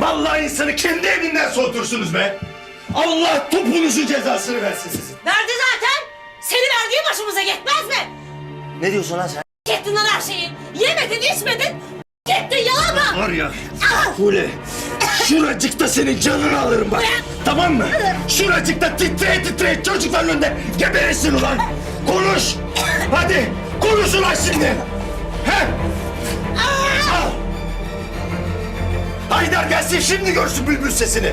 Vallahi insanı kendi evinden soğutursunuz be. Allah topunuzun cezasını versin sizin. Verdi zaten. Seni verdiği başımıza yetmez mi? Ne diyorsun lan sen? Gittin lan her şeyi. Yemedin içmedin. Gittin yalan mı? Var ya Hule şuracıkta senin canını alırım bak. Tamam mı? Şuracıkta titreye titreye çocukların önünde geberirsin ulan. Konuş. Hadi konuş ulan şimdi. He? Haydar gelsin şimdi görsün bülbül sesini.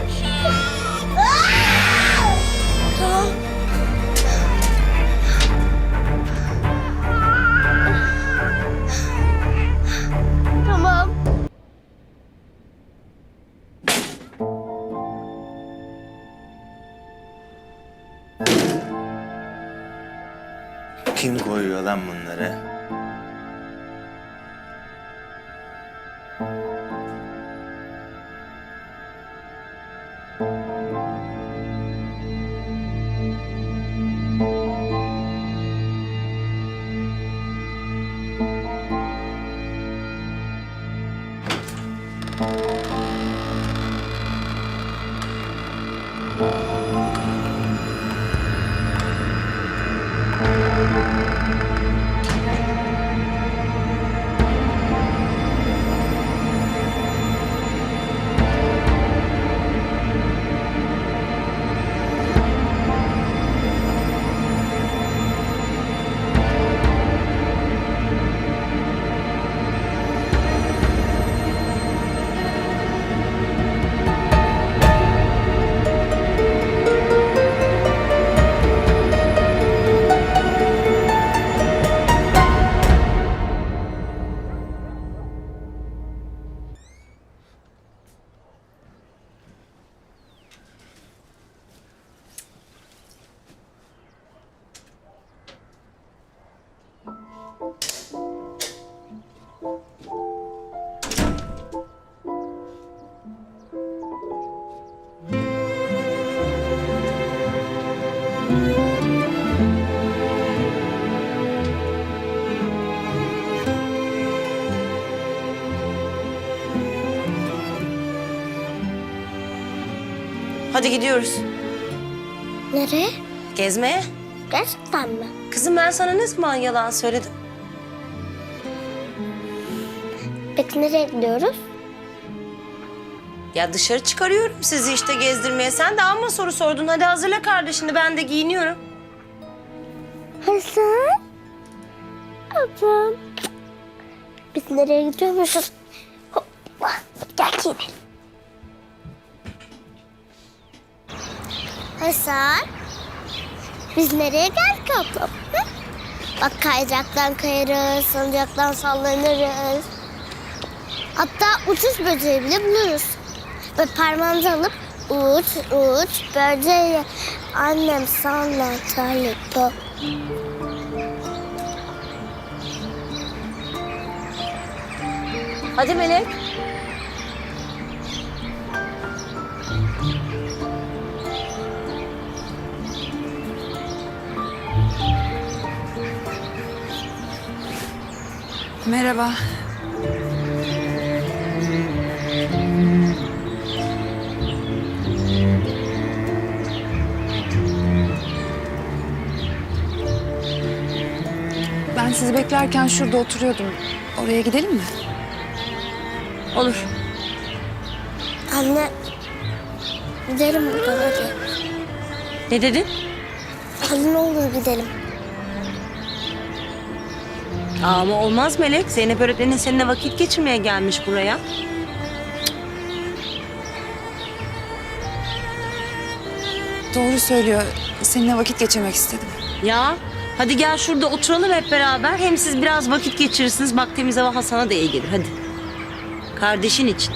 Hadi gidiyoruz. Nereye? Gezmeye. Gerçekten mi? Kızım ben sana ne zaman yalan söyledim? Peki nereye gidiyoruz? Ya dışarı çıkarıyorum sizi işte gezdirmeye. Sen de amma soru sordun. Hadi hazırla kardeşini ben de giyiniyorum. Hasan. Ablam. Biz nereye gidiyormuşuz? Hoppa. Gel giyinelim. Hasan. Biz nereye geldik ablam? Hı? Bak kaydıraktan kayarız, salıncaktan sallanırız. Hatta uçuş böceği bile buluruz. Ve parmağımızı alıp uç uç böceği. Annem sana lollipop. Hadi Melek. Merhaba. Ben sizi beklerken şurada oturuyordum. Oraya gidelim mi? Olur. Anne. Gidelim buradan hadi. Ne dedin? Hadi ne olur gidelim. Aa, ama olmaz Melek. Zeynep öğretmenin seninle vakit geçirmeye gelmiş buraya. Doğru söylüyor. Seninle vakit geçirmek istedim. Ya hadi gel şurada oturalım hep beraber. Hem siz biraz vakit geçirirsiniz. Bak temiz hava Hasan'a da iyi gelir. Hadi. Kardeşin için.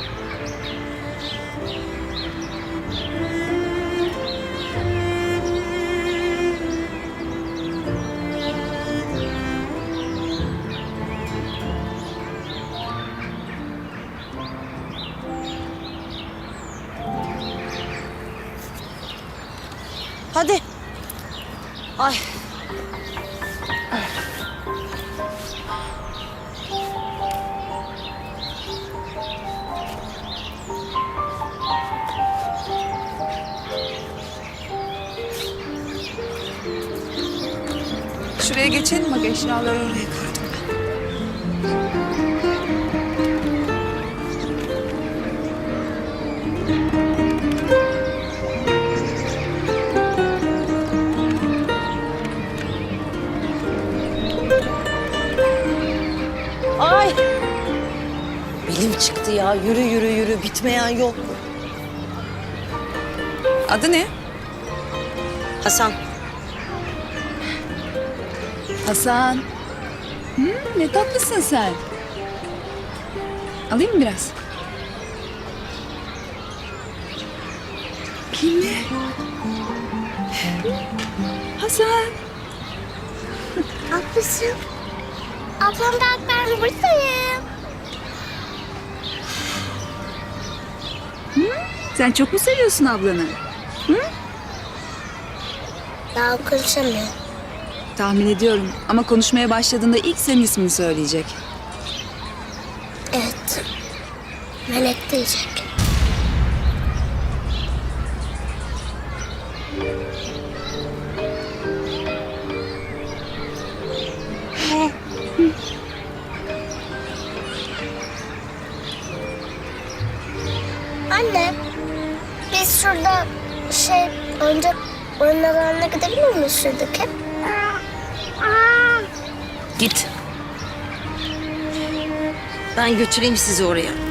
Şuraya geçelim bak eşyaları oraya koydum ben. Ay! Belim çıktı ya. Yürü yürü yürü. Bitmeyen yol. Adı ne? Hasan. Hasan. Hmm, ne tatlısın sen. Alayım mı biraz? Kimle? Hasan. Ablacığım. Ablam bak ben buradayım. Sen çok mu seviyorsun ablanı? Daha konuşamıyorum. Tahmin ediyorum ama konuşmaya başladığında ilk senin ismini söyleyecek. Evet. Melek diyecek. Anne, biz şurada şey oyuncak oyun alanına gidebilir miyiz şuradaki? Git. Ben götüreyim sizi oraya.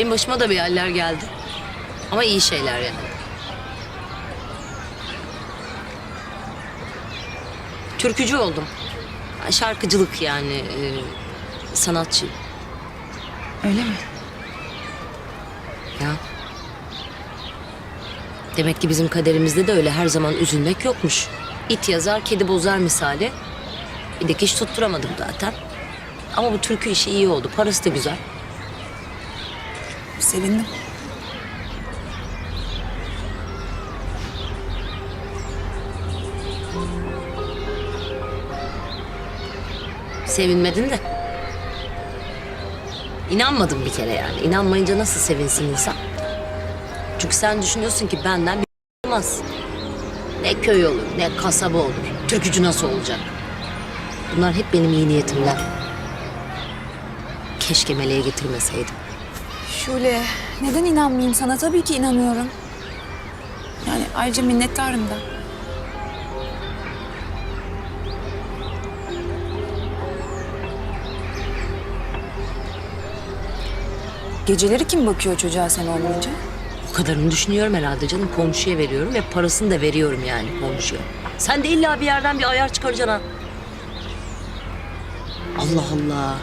Benim başıma da bir haller geldi. Ama iyi şeyler yani. Türkücü oldum. Şarkıcılık yani. e, sanatçı. Öyle mi? Ya. Demek ki bizim kaderimizde de öyle her zaman üzülmek yokmuş. İt yazar, kedi bozar misali. Bir dikiş tutturamadım zaten. Ama bu türkü işi iyi oldu. Parası da güzel. Sevindim. Sevinmedin de. İnanmadım bir kere yani. İnanmayınca nasıl sevinsin insan? Çünkü sen düşünüyorsun ki benden bir olmaz. Ne köy olur, ne kasaba olur. Türkücü nasıl olacak? Bunlar hep benim iyi niyetimden. Keşke meleğe getirmeseydim. Şule, neden inanmayayım sana? Tabii ki inanıyorum. Yani ayrıca minnettarım da. Geceleri kim bakıyor çocuğa sen olmayınca? O kadarını düşünüyorum herhalde canım. Komşuya veriyorum ve parasını da veriyorum yani komşuya. Sen de illa bir yerden bir ayar çıkaracaksın ha. Allah Allah.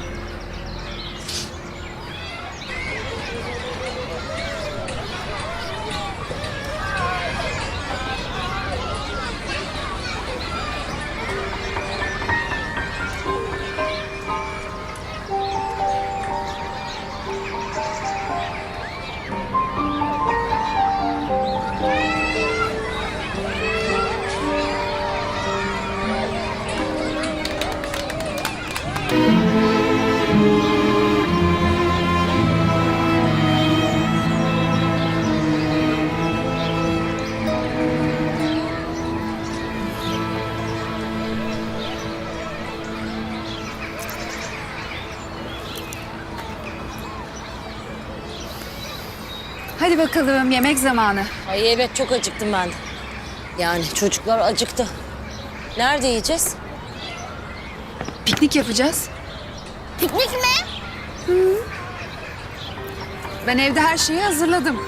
Hadi bakalım yemek zamanı. Ay evet çok acıktım ben. Yani çocuklar acıktı. Nerede yiyeceğiz? Piknik yapacağız. Piknik mi? Ben evde her şeyi hazırladım.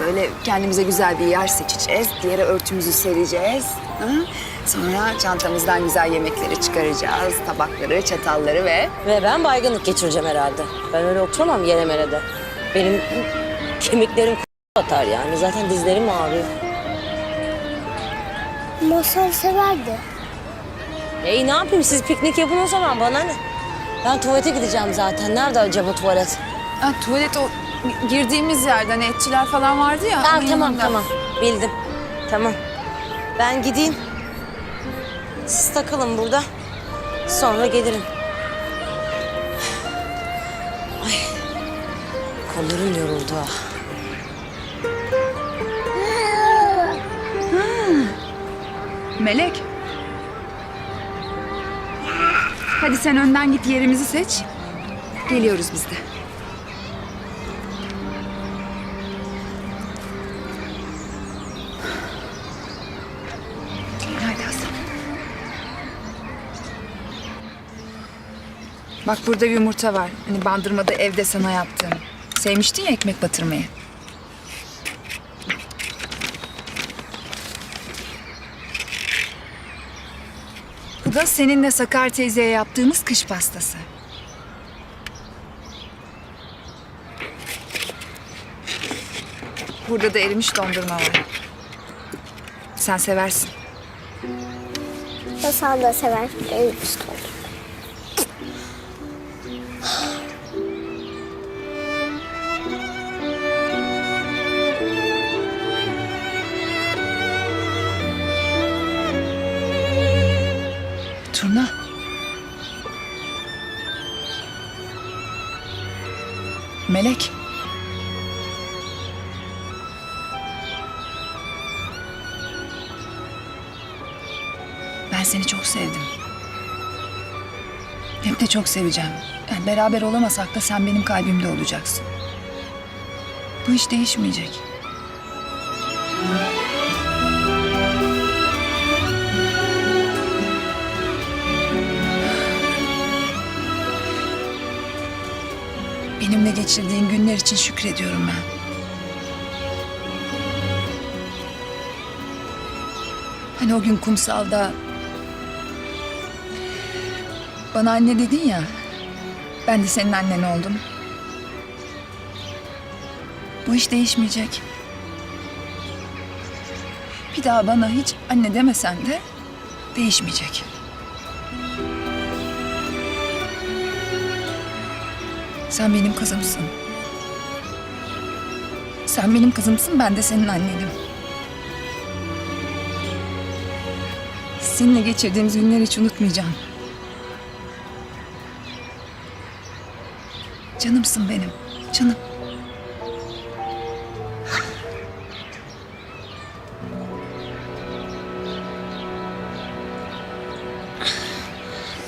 Böyle kendimize güzel bir yer seçeceğiz. Diğeri örtümüzü sereceğiz. Hı? Sonra çantamızdan güzel yemekleri çıkaracağız. Tabakları, çatalları ve... Ve ben baygınlık geçireceğim herhalde. Ben öyle oturamam yere merede. Benim kemiklerim atar yani. Zaten dizlerim ağrıyor. Masal severdi. Ey ne yapayım siz piknik yapın o zaman bana ne? Ben tuvalete gideceğim zaten. Nerede acaba tuvalet? Ha, tuvalet o girdiğimiz yerden etçiler falan vardı ya. Ha, onun tamam yanında. tamam bildim. Tamam. Ben gideyim. Siz takılın burada. Sonra gelirim. Kollarım yoruldu ha. Melek. Hadi sen önden git yerimizi seç. Geliyoruz biz de. Hadi Hasan. Bak burada yumurta var. Hani bandırmada evde sana yaptığım. Sevmiştin ya ekmek batırmayı. Bu da seninle Sakar teyzeye yaptığımız kış pastası. Burada da erimiş dondurma var. Sen seversin. Masal da sever. Benim Turna. Melek. Ben seni çok sevdim. Hep de çok seveceğim. Yani beraber olamasak da sen benim kalbimde olacaksın. Bu iş değişmeyecek. Geçirdiğin günler için şükrediyorum ben. Hani o gün kumsalda bana anne dedin ya. Ben de senin annen oldum. Bu iş değişmeyecek. Bir daha bana hiç anne demesen de değişmeyecek. Sen benim kızımsın. Sen benim kızımsın, ben de senin annenim. Seninle geçirdiğimiz günleri hiç unutmayacağım. Canımsın benim, canım.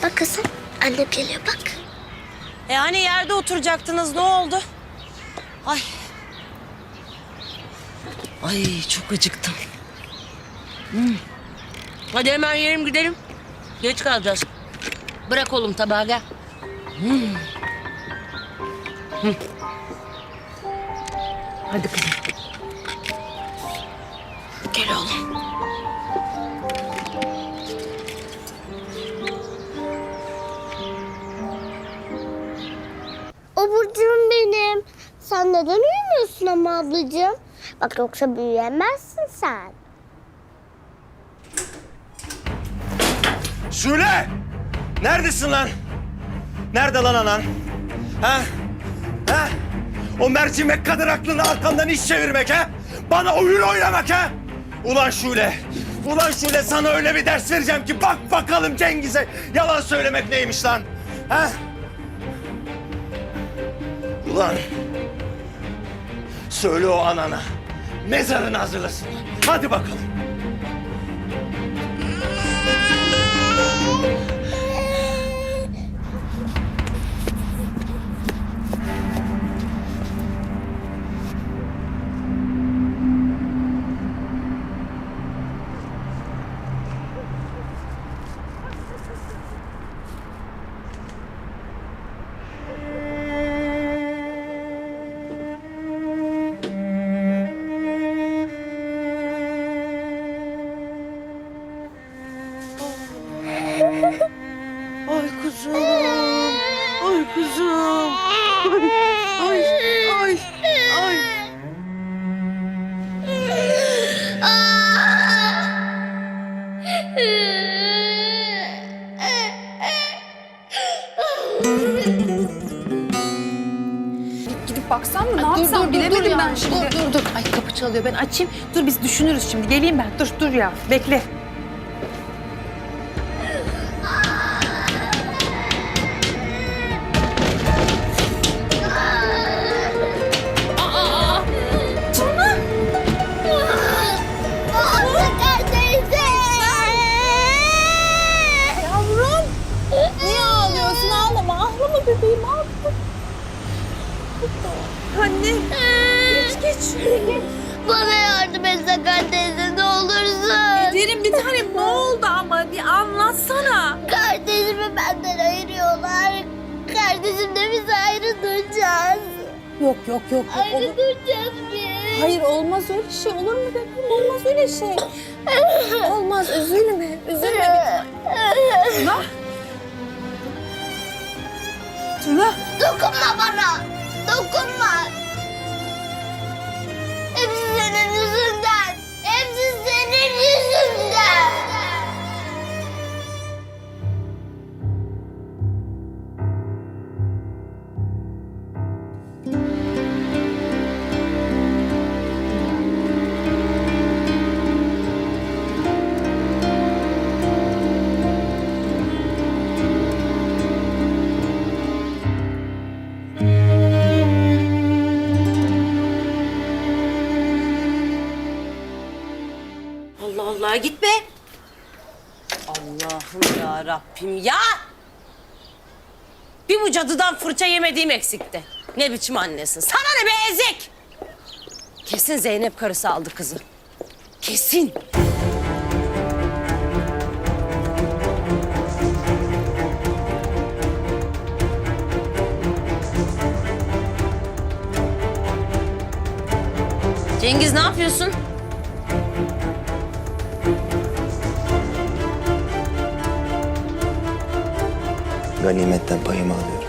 Bak kızım. Annem geliyor bak. E hani yerde oturacaktınız ne oldu? Ay. Ay çok acıktım. Hmm. Hadi hemen yiyelim gidelim. Geç kalacağız. Bırak oğlum tabağı gel. Hmm. Hı. Hadi kızım. Gel oğlum. Burcu'm benim. Sen neden uyumuyorsun ama ablacığım? Bak yoksa büyüyemezsin sen. Şule! Neredesin lan? Nerede lan anan? Ha? Ha? O mercimek kadar aklını arkamdan iş çevirmek ha? Bana oyun oynamak ha? Ulan Şule! Ulan Şule sana öyle bir ders vereceğim ki bak bakalım Cengiz'e yalan söylemek neymiş lan? Ha? Ulan! Söyle o anana. Mezarını hazırlasın. Hadi bakalım. Kuzum. Ay, ay, ay. Gidip baksam mı? Ne yapsam bilemedim ben şimdi. Dur dur dur. Ay kapı çalıyor ben açayım. Dur biz düşünürüz şimdi. Geleyim ben. Dur dur ya. Bekle. Yok yok. Ayrı Olur. duracağız biz. Hayır olmaz öyle şey. Olur mu bebeğim? Olmaz öyle şey. olmaz. Üzülme. Üzülme. Tuna. Tuna. Dokunma bana. Dokunma. Rabbim ya. Bir bu cadıdan fırça yemediğim eksikti. Ne biçim annesin? Sana ne be ezik? Kesin Zeynep karısı aldı kızı. Kesin. Cengiz ne yapıyorsun? Ganimetten payımı alıyorum.